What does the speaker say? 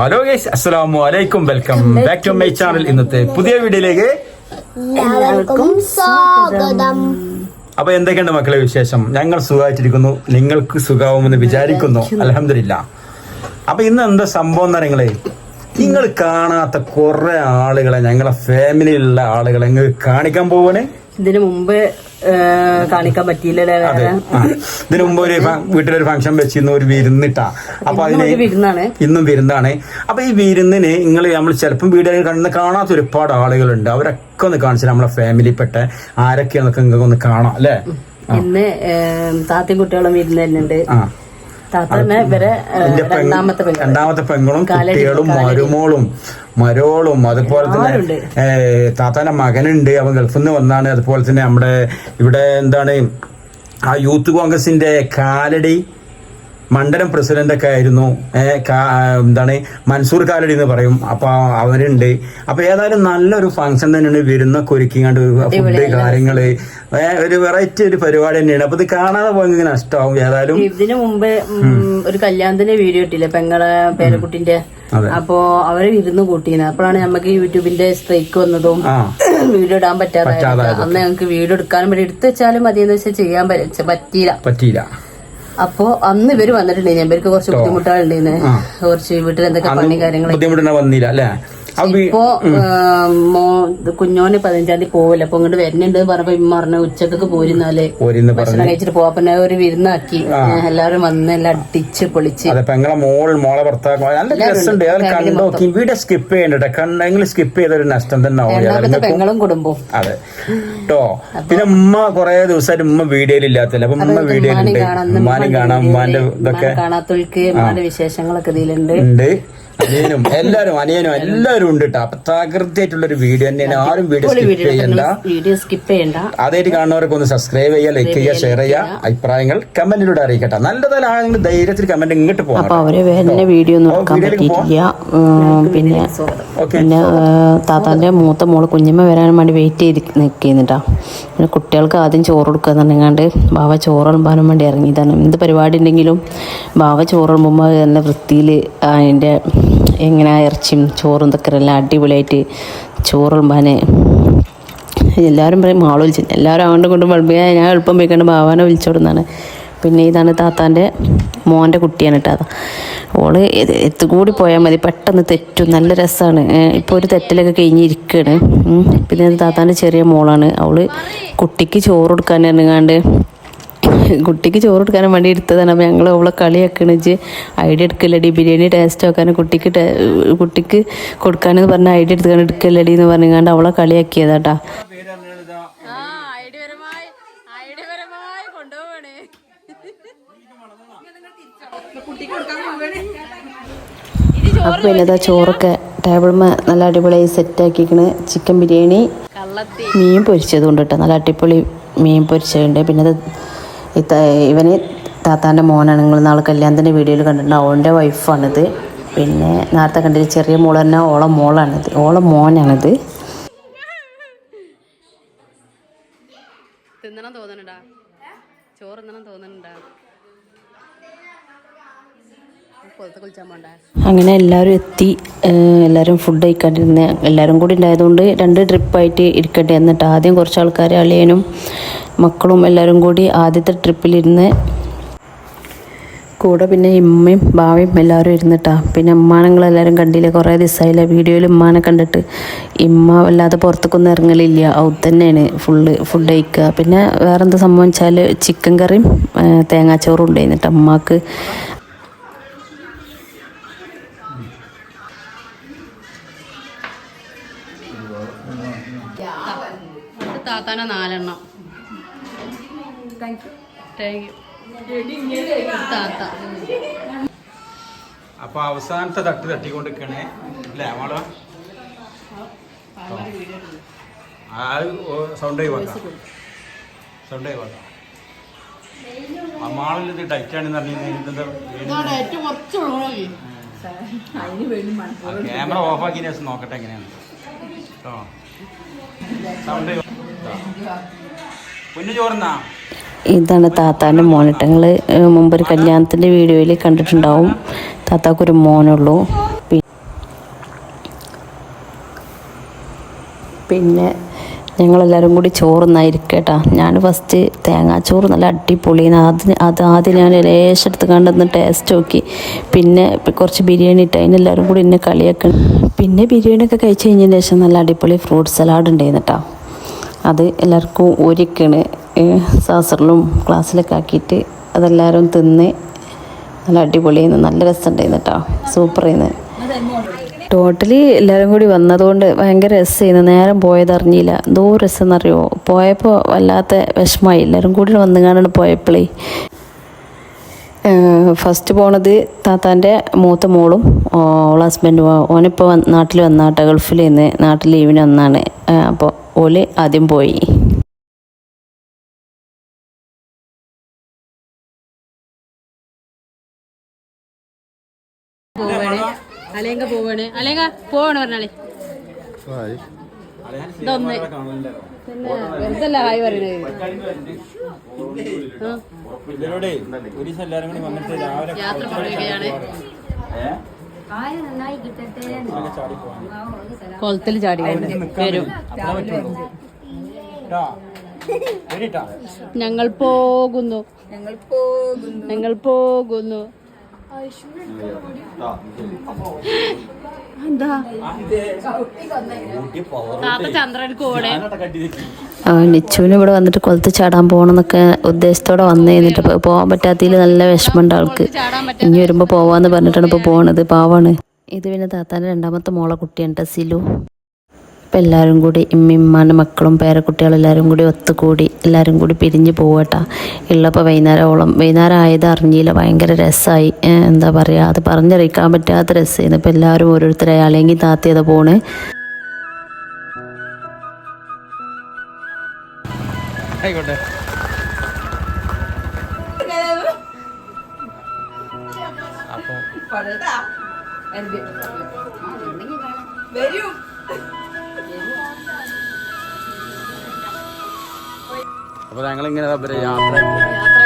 Hello guys അസ്സലാമു അലൈക്കും welcome back to my channel ഇന്നത്തെ പുതിയ വീഡിയോയിലേക്ക് സ്വാഗതം. അപ്പൊ എന്തൊക്കെയുണ്ട് മക്കളെ വിശേഷം? ഞങ്ങൾ സുഖമായിട്ടിരിക്കുന്നു. നിങ്ങൾക്ക് സുഖാവുമെന്ന് വിചാരിക്കുന്നു. അലഹമില്ല അപ്പൊ ഇന്ന് എന്താ സംഭവം എന്ന് പറയുന്നത് നിങ്ങൾ കാണാത്ത കുറെ ആളുകളെ ഞങ്ങളെ ഫാമിലിയിലുള്ള ആളുകളെ കാണിക്കാൻ പോവാണ്. ഇതിനു മുമ്പ് കാണിക്കാൻ ആ. ഇതിനു മുമ്പ് ഒരു വീട്ടിലൊരു ഫംഗ്ഷൻ വെച്ചിരുന്ന ഒരു വിരുന്നിട്ടാ. അപ്പൊ അതിന് വിരുന്നാണ്. ഇന്നും വിരുന്നാണ്. അപ്പൊ ഈ വിരുന്നിന് നിങ്ങൾ നമ്മൾ ചിലപ്പം വീടുകളിൽ കണ്ട് കാണാത്ത ഒരുപാട് ആളുകളുണ്ട്. അവരൊക്കെ ഒന്ന് കാണിച്ചു നമ്മളെ ഫാമിലിപ്പെട്ട ആരൊക്കെയാന്നൊക്കെ നിങ്ങൾക്ക് ഒന്ന് കാണാം അല്ലേ? ഇന്ന് ഏ, താത്തയും കുട്ടികളും വിരുന്ന് തന്നെയുണ്ട് ആ തന്നെ ഇവരെ രണ്ടാമത്തെ രണ്ടാമത്തെ പെങ്ങളും കുട്ടികളും മരുമോളും മരോളും അതുപോലെ തന്നെ താത്താന്റെ മകനുണ്ട്. അവൻ ഗൾഫിൽ നിന്ന് വന്നാണ്. അതുപോലെ തന്നെ നമ്മുടെ ഇവിടെ എന്താണ് ആ യൂത്ത് കോൺഗ്രസിന്റെ കാലടി മണ്ഡലം പ്രസിഡന്റൊക്കെ ആയിരുന്നു. എന്താണ് മൻസൂർ കാലടി എന്ന് പറയും. അപ്പൊ അവരുണ്ട്. അപ്പൊ ഏതായാലും നല്ലൊരു ഫംഗ്ഷൻ തന്നെയാണ് വിരുന്നൊക്കെ ഒരുക്കിങ്ങാണ്ട് ഫുഡ് കാര്യങ്ങൾ. ഒരു വെറൈറ്റി ഒരു പരിപാടി തന്നെയാണ്. അപ്പൊ ഇത് കാണാതെ പോയി നഷ്ടമാവും ഏതായാലും. ഇതിനു മുമ്പ് ഒരു കല്യാണത്തിന്റെ വീഡിയോ ഇട്ടില്ലേ പെങ്ങളെ പേരക്കുട്ടിന്റെ? അപ്പോ അവരെ വിരുന്ന് കൂട്ടിയത് അപ്പോഴാണ് നമുക്ക് യൂട്യൂബിന്റെ സ്ട്രൈക്ക് വന്നതും വീഡിയോ ഇടാൻ പറ്റാതായത്. അന്ന് ഞങ്ങൾക്ക് വീഡിയോ എടുക്കാനും വേണ്ടി എടുത്തു വെച്ചാലും മതിയെന്ന് വെച്ചാൽ ചെയ്യാൻ പറ്റില്ല പറ്റിയില്ല. പറ്റിയില്ല. അപ്പോ അന്ന് ഇവർ വന്നിട്ടുണ്ടായിരുന്നു ഇവർക്ക് കുറച്ച് ബുദ്ധിമുട്ടുകളുണ്ടായിരുന്നു കുറച്ച് വീട്ടിൽ എന്തൊക്കെ പണി കാര്യങ്ങൾ ബുദ്ധിമുട്ടുണ്ടാ വന്നില്ല അല്ലേ? ഇപ്പോ മോ കുഞ്ഞോന് പതിനഞ്ചാം തീയതി പോവില്ല അപ്പൊ ഇങ്ങോട്ട് വരുന്നുണ്ട് പറഞ്ഞപ്പോ ഇമ്മ പറഞ്ഞു ഉച്ചക്കൊക്കെ പോരുന്നാലേ ഭക്ഷണം കഴിച്ചിട്ട് പോവാ. പിന്നെ ഒരു വിരുന്നാക്കി. എല്ലാവരും വന്ന് എല്ലാം അടിച്ച് പൊളിച്ച്. പെങ്ങളെ മോൾ മോളെ ഭർത്താവ് നല്ല രസമുണ്ട്. കണ്ടു വീഡിയോ സ്കിപ്പ് ചെയ്യണ്ടേ കണ്ടെങ്കിൽ സ്കിപ്പ് ചെയ്തൊരു നഷ്ടം തന്നെ പെങ്ങളും കുടുംബവും. അതെ. കേട്ടോ പിന്നെ ഉമ്മ കൊറേ ദിവസമായിട്ട് ഉമ്മ വീഡിയോയിൽ ഇല്ലാത്തല്ലേ അപ്പൊ ഉമ്മ വീഡിയോയിലുണ്ട്. ഉമ്മാനും കാണാം ഉമ്മാന്റെ ഇതൊക്കെ. കാണാത്തൊഴിക്ക് ഉമ്മാന്റെ വിശേഷങ്ങളൊക്കെ ഇതിലുണ്ട്. അനിയനും എല്ലാരും അനിയനും എല്ലാരും ഉണ്ട് കേട്ടോ അപ്പൊ തകൃതിയായിട്ടുള്ള ഒരു വീഡിയോ തന്നെയാണ്. ആരും വീഡിയോ സ്കിപ്പ് ചെയ്യണ്ട. വീഡിയോ സ്കിപ്പ് ചെയ്യണ്ട. അതായിട്ട് കാണുന്നവരൊക്കെ ഒന്ന് സബ്സ്ക്രൈബ് ചെയ്യുക ലൈക്ക് ചെയ്യുക ഷെയർ ചെയ്യുക. അഭിപ്രായങ്ങൾ കമന്റിലൂടെ അറിയിക്കട്ടെ. നല്ലതല്ലാണെങ്കിൽ ധൈര്യത്തിൽ കമന്റ് ഇങ്ങോട്ട് അവർ വരുന്ന വീഡിയോ പറ്റിയിട്ടില്ല. പിന്നെ പിന്നെ താത്താന്റെ മൂത്ത മോൾ കുഞ്ഞമ്മ വരാൻ വേണ്ടി വെയിറ്റ് ചെയ്ത് നിൽക്കുന്നുണ്ടാ പിന്നെ കുട്ടികൾക്ക് ആദ്യം ചോറ് കൊടുക്കുക എന്നുണ്ടെങ്കിൽ ബാവ ചോറ് വിളമ്പാനും വേണ്ടി ഇറങ്ങിയതാണ്. എന്ത് പരിപാടി ഉണ്ടെങ്കിലും ബാവ ചോറ് വിളമ്പുമ്പോൾ നല്ല വൃത്തിയിൽ അതിന്റെ എങ്ങനെ ഇറച്ചിയും ചോറും ഇതൊക്കെ എല്ലാം അടിപൊളിയായിട്ട് ചോറും പാനെ. എല്ലാവരും പറയും ആൾ വിളിച്ചു. എല്ലാവരും അങ്ങോട്ടും കൊണ്ട് വിളമ്പിയാൽ ഞാൻ എളുപ്പം പോയിക്കൊണ്ട് ഭാവാനെ വിളിച്ചോടുന്നതാണ് പിന്നെ ഇതാണ് താത്താന്റെ മോന്റെ കുട്ടിയാണ് കേട്ടോ അത്. ഓൾ എത്തുകൂടി പോയാൽ മതി. പെട്ടെന്ന് തെറ്റും. നല്ല രസമാണ് ഇപ്പോൾ ഒരു തെറ്റലൊക്കെ കഴിഞ്ഞിരിക്കുകയാണ് പിന്നെ താത്താന്റെ ചെറിയ മോളാണ്. അവൾ കുട്ടിക്ക് ചോറ് കൊടുക്കാൻ ഇറങ്ങാണ്ട് കുട്ടിക്ക് ചോറ് കൊടുക്കാനും വേണ്ടി എടുത്തതാണ്. അപ്പോൾ ഞങ്ങൾ അവളെ കളിയാക്കണ. വെച്ച് ഐഡിയ എടുക്കല്ലടി. ബിരിയാണി ടേസ്റ്റ് ആക്കാനും കുട്ടിക്ക് കുട്ടിക്ക് കൊടുക്കാനെന്ന് പറഞ്ഞ ഐഡിയ എടുക്കാൻ എടുക്കല്ലടി എന്ന് പറഞ്ഞുകൊണ്ട് അവളെ കളിയാക്കിയതാട്ടാ. അപ്പൊ ഇതാ ചോറൊക്കെ ടേബിൾമ നല്ല അടിപൊളിയായി സെറ്റാക്കിക്കണ് ചിക്കൻ ബിരിയാണി മീൻ പൊരിച്ചത് കൊണ്ട് കേട്ടോ നല്ല അടിപൊളി മീൻ പൊരിച്ചതുണ്ട്. പിന്നെ അത് ഇവന് താത്താന്റെ മോനാണ്. നിങ്ങൾ നാളെ കല്യാണത്തിന്റെ വീഡിയോയിൽ കണ്ടിട്ടുണ്ട്. അവന്റെ വൈഫാണിത്. പിന്നെ നേരത്തെ കണ്ടില്ല ചെറിയ മോൾ തന്നെ ഓളെ മോളാണിത്. ഓളെ മോനാണിത്. തിന്നണം തോന്നണുണ്ടാ? ചോറ് തിന്നണം പോണ്ടേ? അങ്ങനെ എല്ലാവരും എത്തി. എല്ലാവരും ഫുഡ് കഴിക്കാണ്ടിരുന്ന. എല്ലാവരും കൂടി ഉണ്ടായതുകൊണ്ട് രണ്ട് ട്രിപ്പായിട്ട് ഇരിക്കട്ടെ. എന്നിട്ട് ആദ്യം കുറച്ച് ആൾക്കാർ അളിയനും മക്കളും എല്ലാവരും കൂടി ആദ്യത്തെ ട്രിപ്പിലിരുന്ന് കൂടെ പിന്നെ ഇമ്മയും ഭാവിയും എല്ലാവരും ഇരുന്നിട്ടാ. പിന്നെ ഉമ്മാനങ്ങളെല്ലാവരും കണ്ടില്ല? കുറേ ദിവസമായില്ല വീഡിയോയിൽ ഉമ്മാനെ കണ്ടിട്ട്. ഇമ്മ വല്ലാതെ പുറത്തേക്കൊന്നും ഇറങ്ങലില്ല. ഔത്ത് തന്നെയാണ് ഫുള്ള് ഫുഡ് കഴിക്കുക. പിന്നെ വേറെന്ത് സംഭവം വെച്ചാൽ ചിക്കൻ കറിയും തേങ്ങാച്ചോറും ഉണ്ടായിരുന്നിട്ട് അമ്മയ്ക്ക് താത്താന നാലെണ്ണം. Thank you. താത്ത. അപ്പൊ അവസാനത്തെ തട്ട് തട്ടിക്കൊണ്ടിരിക്കണേ. അല്ലേ മോള ആ. സൗണ്ട് ഒഴിവാക്കാം സൗണ്ട് ഒഴിവാക്കാം ആ മാളിൽ ഇത് ടൈറ്റാണെന്ന് പറഞ്ഞാൽ ക്യാമറ ഓഫാക്കിയ ശേഷം നോക്കട്ടെ എങ്ങനെയാണ്. കേട്ടോ സൗണ്ട് കുഞ്ഞു ചോറുന്നാ ഇതാണ് താത്താന്റെ മോനിട്ട് ഞങ്ങൾ മുമ്പൊരു കല്യാണത്തിന്റെ വീഡിയോയിൽ കണ്ടിട്ടുണ്ടാവും. താത്താക്കൊരു മോനുള്ളൂ. പിന്നെ ഞങ്ങളെല്ലാവരും കൂടി ചോറുന്നായിരിക്കട്ടാ. ഞാൻ ഫസ്റ്റ് തേങ്ങാച്ചോറ് നല്ല അടിപൊളി ആദ്യം അത് ആദ്യം ഞാൻ ലേശം എടുത്ത് കണ്ടെന്ന് ടേസ്റ്റ് നോക്കി. പിന്നെ കുറച്ച് ബിരിയാണി ഇട്ട് അതിനെല്ലാവരും കൂടി എന്നെ കളിയാക്കണം പിന്നെ ബിരിയാണി ഒക്കെ കഴിച്ച് കഴിഞ്ഞതിന് ശേഷം നല്ല അടിപൊളി ഫ്രൂട്ട് സലാഡ് ഉണ്ടായിരുന്നു കേട്ടോ അത് എല്ലാവർക്കും ഒരുക്കണ്. സാസറിലും ക്ലാസ്സിലൊക്കെ ആക്കിയിട്ട് അതെല്ലാവരും തിന്ന് നല്ല അടിപൊളിയെന്ന് നല്ല രസമുണ്ടായിരുന്നു കേട്ടോ. സൂപ്പറായിരുന്നു ടോട്ടലി എല്ലാവരും കൂടി വന്നതുകൊണ്ട് ഭയങ്കര രസമായിരുന്നു. നേരം പോയതറിഞ്ഞില്ല എന്തോ രസം എന്നറിയോ പോയപ്പോൾ വല്ലാത്ത വിഷമമായി. എല്ലാവരും കൂടി വന്നു കാണാണ് പോയപ്പോഴേ ഫസ്റ്റ് പോണത് താത്താന്റെ മൂത്ത മോളും ഓളെ ഹസ്ബൻഡും ഓനിപ്പോൾ നാട്ടിൽ വന്നാട്ടെ ഗൾഫിൽ നിന്ന്. നാട്ടിൽ ലീവിന് വന്നാണ്. അപ്പോൾ ഓൽ ആദ്യം പോയി. പോവാണ്. അലേങ്ക പോവാണ്. അലേങ്ക പോവാണ് പറഞ്ഞാളെ ഇതൊന്ന്. ഹായ് യാത്ര കൊളത്തിൽ ചാടി വരും. ഞങ്ങൾ പോകുന്നു. ഞങ്ങൾ പോകുന്നു. നിച്ചുവിന് ഇവിടെ വന്നിട്ട് കൊലത്ത് ചാടാൻ പോകണമെന്നൊക്കെ ഉദ്ദേശത്തോടെ വന്നു കഴിഞ്ഞിട്ട് ഇപ്പോൾ പോകാൻ പറ്റാത്തതിൽ നല്ല വിഷമമുണ്ട് ആൾക്ക്. ഇനി വരുമ്പോൾ പോവാന്ന് പറഞ്ഞിട്ടാണ് ഇപ്പോൾ പോണത്. പാവാണ്. ഇത് പിന്നെ താത്താന്റെ രണ്ടാമത്തെ മോളെ കുട്ടിയാണ് ടെസിലു. സിലു ഇപ്പം എല്ലാവരും കൂടി ഇമ്മിമ്മാന്റെ മക്കളും പേരക്കുട്ടികളും എല്ലാവരും കൂടി ഒത്തുകൂടി എല്ലാവരും കൂടി പിരിഞ്ഞ് പോവട്ടാ. ഉള്ളപ്പോൾ വൈകുന്നേരമോളം വൈകുന്നേരം ആയത് അറിഞ്ഞില്ല. ഭയങ്കര രസമായി എന്താ പറയുക അത് പറഞ്ഞറിയിക്കാൻ പറ്റാത്ത രസമായിരുന്നു ഇപ്പം എല്ലാവരും ഓരോരുത്തരെ അല്ലെങ്കിൽ താത്തിയത പോണ്. ആയിക്കോട്ടെ. അപ്പൊ ഞങ്ങൾ ഇങ്ങനെ യാത്ര